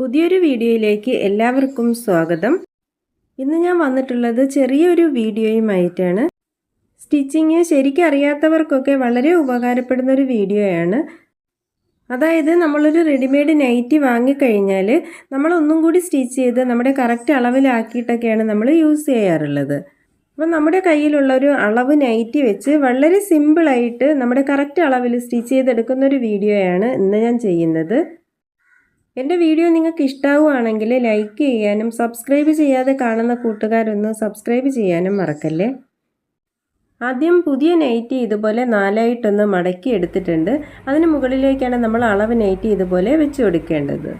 പുതിയൊരു വീഡിയോയിലേക്ക് എല്ലാവർക്കും സ്വാഗതം. ഇന്ന് ഞാൻ വന്നിട്ടുള്ളത് ചെറിയൊരു വീഡിയോയുമായിട്ടാണ്. സ്റ്റിച്ചിങ് ശരിക്കും അറിയാത്തവർക്കൊക്കെ വളരെ ഉപകാരപ്പെടുന്ന ഒരു വീഡിയോയാണ്. അതായത് നമ്മളൊരു റെഡിമെയ്ഡ് നൈറ്റി വാങ്ങിക്കഴിഞ്ഞാൽ നമ്മളൊന്നും കൂടി സ്റ്റിച്ച് ചെയ്ത് നമ്മുടെ കറക്റ്റ് അളവിലാക്കിയിട്ടൊക്കെയാണ് നമ്മൾ യൂസ് ചെയ്യാറുള്ളത്. അപ്പം നമ്മുടെ കയ്യിലുള്ള ഒരു അളവ് നൈറ്റി വെച്ച് വളരെ സിമ്പിളായിട്ട് നമ്മുടെ കറക്റ്റ് അളവിൽ സ്റ്റിച്ച് ചെയ്തെടുക്കുന്ന ഒരു വീഡിയോയാണ് ഇന്ന് ഞാൻ ചെയ്യുന്നത്. എന്റെ വീഡിയോ നിങ്ങൾക്ക് ഇഷ്ടമാവുകയാണെങ്കിൽ ലൈക്ക് ചെയ്യാനും സബ്സ്ക്രൈബ് ചെയ്യാതെ കാണുന്ന കൂട്ടുകാരൊന്ന് സബ്സ്ക്രൈബ് ചെയ്യാനും മറക്കല്ലേ? ആദ്യം പുതിയ നൈറ്റി ഇതുപോലെ നാലായിട്ടൊന്ന് മടക്കി എടുത്തിട്ടുണ്ട്. അതിന് മുകളിലേക്കാണ് നമ്മൾ അളവ് നൈറ്റി ഇതുപോലെ വെച്ച് കൊടുക്കേണ്ടത്.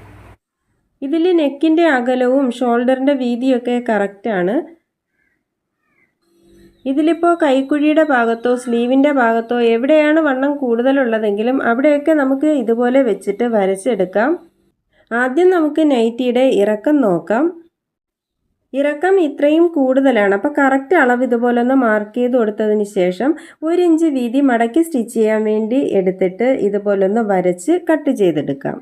ഇതിൽ നെക്കിന്റെ അകലവും ഷോൾഡറിന്റെ വീതിയൊക്കെ കറക്റ്റാണ് ഇതിലിപ്പോൾ കൈക്കുഴിയുടെ ഭാഗത്തോ സ്ലീവിന്റെ ഭാഗത്തോ എവിടെയാണ് വണ്ണം കൂടുതലുള്ളതെങ്കിലും അവിടെയൊക്കെ നമുക്ക് ഇതുപോലെ വെച്ചിട്ട് വരച്ചെടുക്കാം. ആദ്യം നമുക്ക് നൈറ്റിയുടെ ഇറക്കം നോക്കാം. ഇറക്കം ഇത്രയും കൂടുതലാണ്. അപ്പോൾ കറക്റ്റ് അളവ് ഇതുപോലെ ഒന്ന് മാർക്ക് ചെയ്ത് കൊടുത്തതിന് ശേഷം ഒരു ഇഞ്ച് വീതി മടക്കി സ്റ്റിച്ച് ചെയ്യാൻ വേണ്ടി എടുത്തിട്ട് ഇതുപോലൊന്ന് വരച്ച് കട്ട് ചെയ്തെടുക്കാം.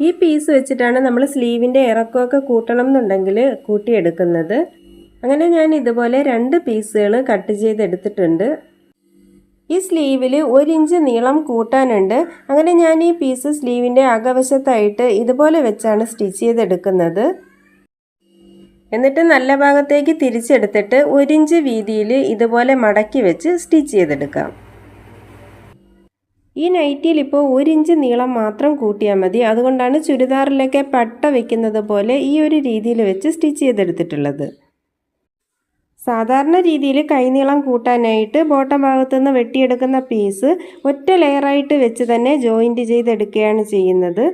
ഈ പീസ് വെച്ചിട്ടാണ് നമ്മൾ സ്ലീവിന്റെ ഇറക്കമൊക്കെ കൂട്ടണം എന്നുണ്ടെങ്കിൽ കൂട്ടിയെടുക്കുന്നത്. അങ്ങനെ ഞാൻ ഇതുപോലെ രണ്ട് പീസുകൾ കട്ട് ചെയ്തെടുത്തിട്ടുണ്ട്. ഈ സ്ലീവിൽ ഒരു ഇഞ്ച് നീളം കൂട്ടാനുണ്ട്. അങ്ങനെ ഞാൻ ഈ പീസ് സ്ലീവിന്റെ അകവശത്തായിട്ട് ഇതുപോലെ വെച്ചാണ് സ്റ്റിച്ച് ചെയ്തെടുക്കുന്നത്. എന്നിട്ട് നല്ല ഭാഗത്തേക്ക് തിരിച്ചെടുത്തിട്ട് ഒരു ഇഞ്ച് വീതിയിൽ ഇതുപോലെ മടക്കി വെച്ച് സ്റ്റിച്ച് ചെയ്തെടുക്കാം. ഈ നൈറ്റിയിൽ ഇപ്പോൾ ഒരു ഇഞ്ച് നീളം മാത്രം കൂട്ടിയാൽ മതി. അതുകൊണ്ടാണ് ചുരിദാറിലൊക്കെ പട്ട വെക്കുന്നത് പോലെ ഈ ഒരു രീതിയിൽ വെച്ച് സ്റ്റിച്ച് ചെയ്തെടുത്തിട്ടുള്ളത്. സാധാരണ രീതിയിൽ കൈനീളം കൂട്ടാനായിട്ട് ബോട്ടം ഭാഗത്തു നിന്ന് വെട്ടിയെടുക്കുന്ന പീസ് ഒറ്റ ലെയറായിട്ട് വെച്ച് തന്നെ ജോയിന്റ് ചെയ്തെടുക്കുകയാണ് ചെയ്യുന്നത്.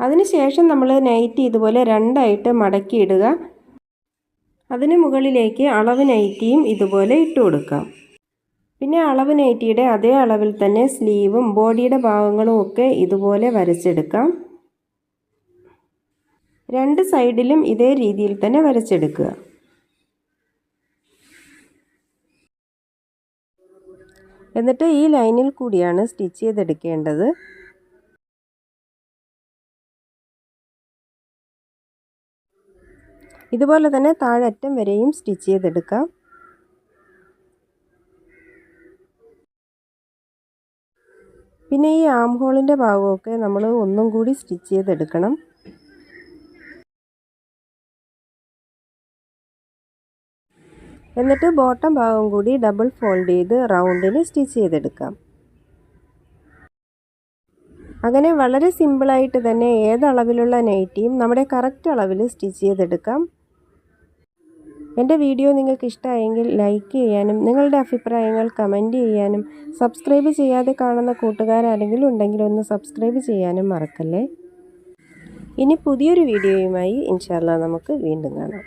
അതിനുശേഷം നമ്മൾ നൈറ്റ് ഇതുപോലെ രണ്ടായിട്ട് മടക്കിയിടുക. അതിന് മുകളിലേക്ക് അളവ് നൈറ്റിയും ഇതുപോലെ ഇട്ട് കൊടുക്കാം. പിന്നെ അളവ് നൈറ്റിയുടെ അതേ അളവിൽ തന്നെ സ്ലീവും ബോഡിയുടെ ഭാഗങ്ങളും ഒക്കെ ഇതുപോലെ വരച്ചെടുക്കാം. രണ്ട് സൈഡിലും ഇതേ രീതിയിൽ തന്നെ വരച്ചെടുക്കുക. എന്നിട്ട് ഈ ലൈനിൽ കൂടിയാണ് സ്റ്റിച്ച് ചെയ്തെടുക്കേണ്ടത്. ഇതുപോലെ തന്നെ താഴറ്റം വരെയും സ്റ്റിച്ച് ചെയ്തെടുക്കാം. പിന്നെ ഈ ആം ഹോളിന്റെ ഭാഗമൊക്കെ നമ്മൾ ഒന്നും കൂടി സ്റ്റിച്ച് ചെയ്തെടുക്കണം. എന്നിട്ട് ബോട്ടം ഭാഗം കൂടി ഡബിൾ ഫോൾഡ് ചെയ്ത് റൗണ്ടിന് സ്റ്റിച്ച് ചെയ്തെടുക്കാം. അങ്ങനെ വളരെ സിമ്പിളായിട്ട് തന്നെ ഏതളവിലുള്ള നൈറ്റിയും നമ്മുടെ കറക്റ്റ് അളവിൽ സ്റ്റിച്ച് ചെയ്തെടുക്കാം. എന്റെ വീഡിയോ നിങ്ങൾക്ക് ഇഷ്ടമായെങ്കിൽ ലൈക്ക് ചെയ്യാനും നിങ്ങളുടെ അഭിപ്രായങ്ങൾ കമന്റ് ചെയ്യാനും സബ്സ്ക്രൈബ് ചെയ്യാതെ കാണുന്ന കൂട്ടുകാരാരെങ്കിലും ഉണ്ടെങ്കിൽ ഒന്ന് സബ്സ്ക്രൈബ് ചെയ്യാനും മറക്കല്ലേ. ഇനി പുതിയൊരു വീഡിയോയുമായി ഇൻഷാല്ല നമുക്ക് വീണ്ടും കാണാം.